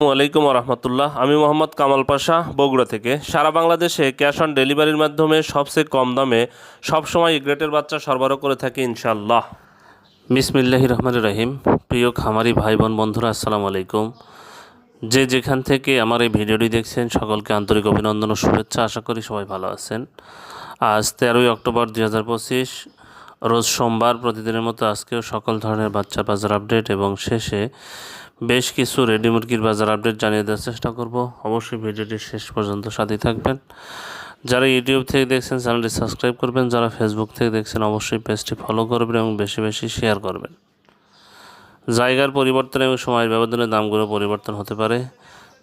আলাইকুম রহমতুল্লাহ। আমি মোহাম্মদ কামাল পাশা, বগুড়া থেকে। সারা বাংলাদেশে ক্যাশ অন ডেলিভারির মাধ্যমে সবচেয়ে কম দামে সবসময় গ্রেটের বাচ্চা সরবরাহ করে থাকি ইনশাল্লাহ বিসমিল্লাহি রহমান রহিম। প্রিয় খামারি ভাই বোন বন্ধুরা, আসসালামু আলাইকুম। যে যেখান থেকে আমার এই ভিডিওটি দেখছেন, সকলকে আন্তরিক অভিনন্দন ও শুভেচ্ছা। আশা করি সবাই ভালো আছেন। আজ তেরোই অক্টোবর দুই হাজার পঁচিশ, রোজ সোমবার প্রতিদিনের মতো আজকেও সকল ধরনের বাচ্চা বাজার আপডেট এবং শেষে বেশ কিছু রেডি মুরগির বাজার আপডেট জানিয়ে দেওয়ার চেষ্টা করব। অবশ্যই ভিডিওটি শেষ পর্যন্ত সাথে থাকবেন। যারা ইউটিউব থেকে দেখছেন, চ্যানেলটি সাবস্ক্রাইব করবেন। যারা ফেসবুক থেকে দেখছেন, অবশ্যই পেজটি ফলো করবেন এবং বেশি বেশি শেয়ার করবেন। জায়গার পরিবর্তন এবং সময়ের ব্যবধানে দামগুলো পরিবর্তন হতে পারে।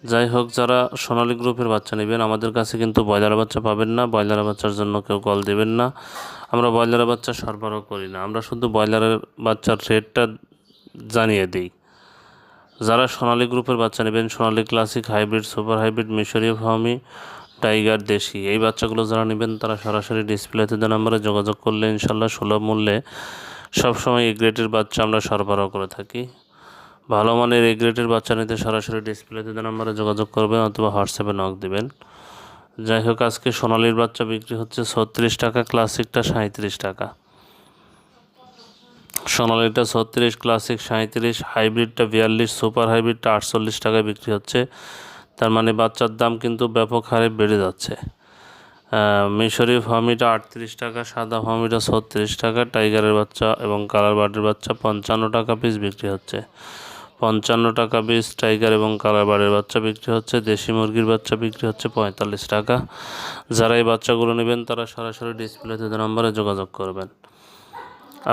যাই হোক, যারা সোনালী গ্রুপের বাচ্চা নেবেন, আমাদের কাছে কিন্তু ব্রয়লার বাচ্চা পাবেন না। ব্রয়লার বাচ্চার জন্য কেউ কল দেবেন না। আমরা ব্রয়লার বাচ্চা সরবরাহ করি না। আমরা শুধু ব্রয়লারের বাচ্চার রেটটা জানিয়ে দিই। যারা সোনালী গ্রুপের বাচ্চা নেবেন, Sonali classic, hybrid, super hybrid, মিশরীয় ফার্মি টাইগার, দেশি, এই বাচ্চাগুলো যারা নেবেন, তারা সরাসরি ডিসপ্লেতে দেওয়া নাম্বারে যোগাযোগ করলে ইনশাল্লাহ সুলভ মূল্যে সবসময় এই গ্রেটের বাচ্চা আমরা সরবরাহ করে থাকি। ভালো মানের এই গ্রেটের বাচ্চা নিতে সরাসরি ডিসপ্লেতে দেওয়া নাম্বারে যোগাযোগ করবেন অথবা হোয়াটসঅ্যাপে নক দেবেন। যাই হোক, আজকে সোনালির বাচ্চা বিক্রি হচ্ছে ছত্রিশ টাকা, ক্লাসিকটা সাঁত্রিশ টাকা। সোনালিটা ছত্রিশ, ক্লাসিক সাঁত্রিশ হাইব্রিডটা বিয়াল্লিশ, সুপার হাইব্রিডটা আটচল্লিশ টাকায় বিক্রি হচ্ছে। তার মানে বাচ্চার দাম কিন্তু ব্যাপক হারে বেড়ে যাচ্ছে। মিশরি ফার্মিটা আটত্রিশ টাকা, সাদা ফার্মিটা ছত্রিশ টাকা, টাইগারের বাচ্চা এবং কালার বার্ডের বাচ্চা পঞ্চান্ন টাকা পিস বিক্রি হচ্ছে। পঞ্চান্ন টাকা পিস টাইগার এবং কালার বার্ডের বাচ্চা বিক্রি হচ্ছে। দেশি মুরগির বাচ্চা বিক্রি হচ্ছে পঁয়তাল্লিশ টাকা। যারা এই বাচ্চাগুলো নেবেন তারা সরাসরি ডিসপ্লেতে নম্বরে যোগাযোগ করবেন।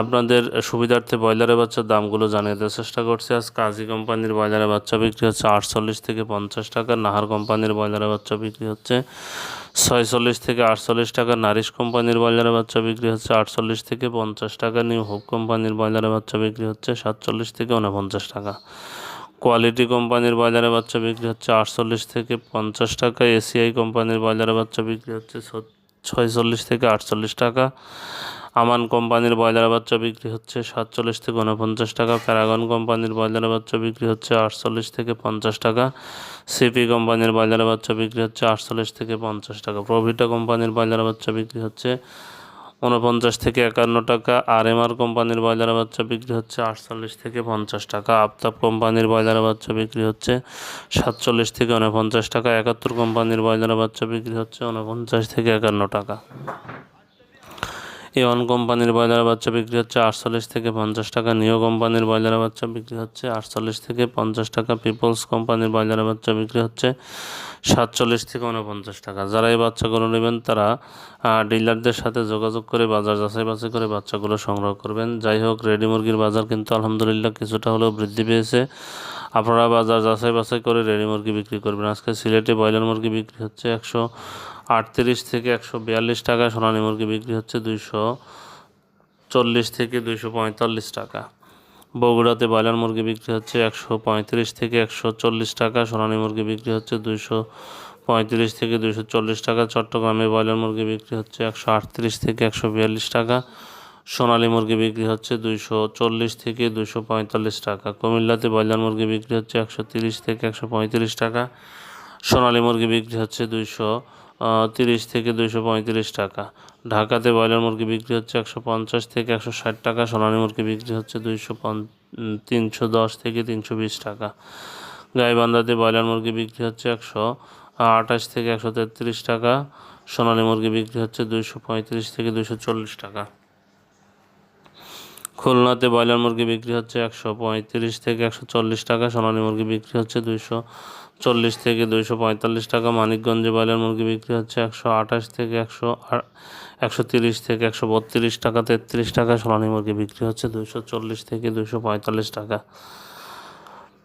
আপনাদের সুবিধার্থে ব্রয়লারের বাচ্চার দামগুলো জানিয়ে দেওয়ার চেষ্টা করছি। আজ কাজী কোম্পানির ব্রয়লারের বাচ্চা বিক্রি হচ্ছে আটচল্লিশ থেকে পঞ্চাশ টাকা, নাহার কোম্পানির ব্রয়লারের বাচ্চা বিক্রি হচ্ছে ছয়চল্লিশ থেকে আটচল্লিশ টাকা, নারিশ কোম্পানির ব্রয়লারের বাচ্চা বিক্রি হচ্ছে আটচল্লিশ থেকে পঞ্চাশ টাকা, নিউ হোপ কোম্পানির ব্রয়লারের বাচ্চা বিক্রি হচ্ছে সাতচল্লিশ থেকে উনপঞ্চাশ টাকা। কোয়ালিটি কোম্পানির বাজারে বাচ্চা বিক্রি হচ্ছে আটচল্লিশ থেকে পঞ্চাশ টাকা, এসিআই কোম্পানির বাজারে বাচ্চা বিক্রি হচ্ছে ছয়চল্লিশ থেকে আটচল্লিশ টাকা। আমান কোম্পানির ব্রয়লার বাচ্চা বিক্রি হচ্ছে সাতচল্লিশ থেকে উনপঞ্চাশ টাকা, প্যারাগন কোম্পানির ব্রয়লার বাচ্চা বিক্রি হচ্ছে আটচল্লিশ থেকে পঞ্চাশ টাকা, সিপি কোম্পানির ব্রয়লার বাচ্চা বিক্রি হচ্ছে আটচল্লিশ থেকে পঞ্চাশ টাকা, প্রভিটা কোম্পানির ব্রয়লার বাচ্চা বিক্রি হচ্ছে উনপঞ্চাশ থেকে একান্ন টাকা আর এম আর কোম্পানির ব্রয়লার বাচ্চা বিক্রি হচ্ছে আটচল্লিশ থেকে পঞ্চাশ টাকা, আফতাব কোম্পানির ব্রয়লার বাচ্চা বিক্রি হচ্ছে সাতচল্লিশ থেকে উনপঞ্চাশ টাকা, একাত্তর কোম্পানির ব্রয়লার বাচ্চা বিক্রি হচ্ছে উনপঞ্চাশ থেকে একান্ন টাকা। এওয়ান কোম্পানির ব্রয়লার বাচ্চা বিক্রি হচ্ছে আটচল্লিশ থেকে পঞ্চাশ টাকা নিও কোম্পানির ব্রয়লার বাচ্চা বিক্রি হচ্ছে আটচল্লিশ থেকে পঞ্চাশ টাকা, পিপলস কোম্পানির ব্রয়লার বাচ্চা বিক্রি হচ্ছে সাতচল্লিশ থেকে উনপঞ্চাশ টাকা। যারা এই বাচ্চাগুলো নেবেন, তারা ডিলারদের সাথে যোগাযোগ করে, বাজার যাচাই বাছাই করে বাচ্চাগুলো সংগ্রহ করবেন। যাই হোক, রেডি মুরগির বাজার কিন্তু আলহামদুলিল্লাহ কিছুটা হলেও বৃদ্ধি পেয়েছে। আপনারা বাজার যাচাই বাছাই করে রেডি মুরগি বিক্রি করবেন। আজকে সিলেটে ব্রয়লার মুরগি বিক্রি হচ্ছে একশো আটত্রিশ থেকে একশো বিয়াল্লিশ টাকা সোনালী মুরগি বিক্রি হচ্ছে দুইশো চল্লিশ থেকে দুইশো পঁয়তাল্লিশ টাকা। বগুড়াতে ব্রয়লার মুরগি বিক্রি হচ্ছে একশো পঁয়ত্রিশ থেকে একশো চল্লিশ টাকা, সোনালী মুরগি বিক্রি হচ্ছে দুইশো পঁয়ত্রিশ থেকে দুইশো চল্লিশ টাকা, চট্টগ্রামে ব্রয়লার মুরগি বিক্রি হচ্ছে একশো আটত্রিশ থেকে একশো বিয়াল্লিশ টাকা, সোনালী মুরগি বিক্রি হচ্ছে দুইশো চল্লিশ থেকে দুইশো পঁয়তাল্লিশ টাকা, কুমিল্লাতে ব্রয়লার মুরগি বিক্রি হচ্ছে একশো তিরিশ থেকে একশো পঁয়ত্রিশ টাকা, সোনালী মুরগি বিক্রি হচ্ছে দুইশো তিরিশ থেকে দুইশো পঁয়ত্রিশ টাকা। ঢাকাতে ব্রয়লার মুরগি বিক্রি হচ্ছে একশো পঞ্চাশ থেকে একশো ষাট টাকা, সোনালী মুরগি বিক্রি হচ্ছে দুইশো তিনশো দশ থেকে তিনশো বিশ টাকা। গাইবান্ধাতে ব্রয়লার মুরগি বিক্রি হচ্ছে একশো আঠাশ থেকে একশো তেত্রিশ টাকা, সোনালী মুরগি বিক্রি হচ্ছে দুইশো পঁয়ত্রিশ থেকে দুইশো চল্লিশ টাকা। খুলনাতে ব্রয়লার মুরগি বিক্রি হচ্ছে একশো পঁয়ত্রিশ থেকে একশো চল্লিশ টাকা, সোনালী মুরগি বিক্রি হচ্ছে দুইশো চল্লিশ থেকে দুইশো পঁয়তাল্লিশ টাকা। মানিকগঞ্জে ব্রয়লার মুরগি বিক্রি হচ্ছে একশো আঠাশ থেকে একশো একশো তিরিশ থেকে একশো বত্রিশ টাকা, তেত্রিশ টাকা সোনালী মুরগি বিক্রি হচ্ছে দুইশো চল্লিশ থেকে দুইশো পঁয়তাল্লিশ টাকা।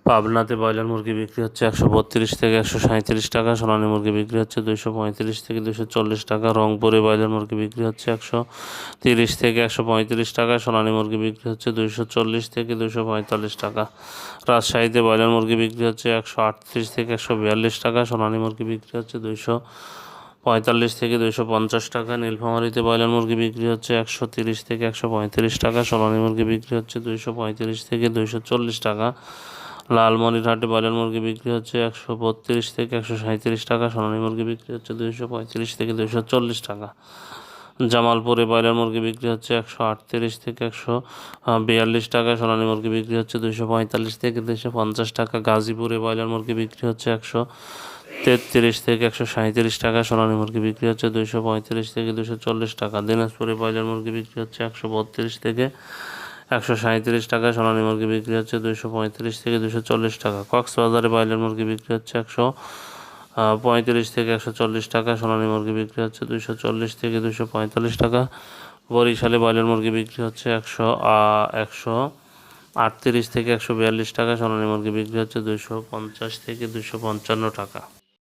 পাবনাতে ব্রয়লার মুরগি বিক্রি হচ্ছে একশো বত্রিশ থেকে একশো সাঁত্রিশ টাকা, সোনালী মুরগি বিক্রি হচ্ছে দুইশো পঁয়ত্রিশ থেকে দুশো চল্লিশ টাকা, রংপুরে ব্রয়লার মুরগি বিক্রি হচ্ছে একশো তিরিশ থেকে একশো পঁয়ত্রিশ টাকা, সোনালী মুরগি বিক্রি হচ্ছে দুইশো চল্লিশ থেকে দুশো পঁয়তাল্লিশ টাকা। রাজশাহীতে ব্রয়লার মুরগি বিক্রি হচ্ছে একশো আটত্রিশ থেকে একশো বিয়াল্লিশ টাকা, সোনালী মুরগি বিক্রি হচ্ছে দুইশো পঁয়তাল্লিশ থেকে দুইশো পঞ্চাশ টাকা। নীলফামারিতে ব্রয়লার মুরগি বিক্রি হচ্ছে একশো তিরিশ থেকে একশো পঁয়ত্রিশ টাকা, সোনালী মুরগি বিক্রি হচ্ছে দুইশো পঁয়ত্রিশ থেকে দুইশো চল্লিশ টাকা। লালমনিরহাটে ব্রয়লার মুরগি বিক্রি হচ্ছে একশো বত্রিশ থেকে একশো সাঁত্রিশ টাকা, সোনালী মুরগি বিক্রি হচ্ছে দুইশো পঁয়ত্রিশ থেকে দুইশো চল্লিশ টাকা। জামালপুরে ব্রয়লার মুরগি বিক্রি হচ্ছে একশো আটত্রিশ থেকে একশো বিয়াল্লিশ টাকা, সোনালী মুরগি বিক্রি হচ্ছে দুইশো পঁয়তাল্লিশ থেকে দুইশো পঞ্চাশ টাকা। গাজীপুরে ব্রয়লার মুরগি বিক্রি হচ্ছে একশো তেত্রিশ থেকে একশো সাঁত্রিশ টাকা, সোনালী মুরগি বিক্রি হচ্ছে দুইশো পঁয়ত্রিশ থেকে দুশো চল্লিশ টাকা। দিনাজপুরে ব্রয়লার মুরগি বিক্রি হচ্ছে একশো বত্রিশ থেকে একশো সাঁত্রিশ টাকা সোনালী মুরগি বিক্রি হচ্ছে দুইশো পঁয়ত্রিশ থেকে দুশো চল্লিশ টাকা। কক্সবাজারে ব্রয়লার মুরগি বিক্রি হচ্ছে একশো পঁয়ত্রিশ থেকে একশো চল্লিশ টাকা, সোনালী মুরগি বিক্রি হচ্ছে দুশো চল্লিশ থেকে দুশো পঁয়তাল্লিশ টাকা। বরিশালে ব্রয়লার মুরগি বিক্রি হচ্ছে একশো একশো আটত্রিশ থেকে একশো বিয়াল্লিশ টাকা, সোনালী মুরগি বিক্রি হচ্ছে দুশো পঞ্চাশ থেকে দুশো পঞ্চান্ন টাকা।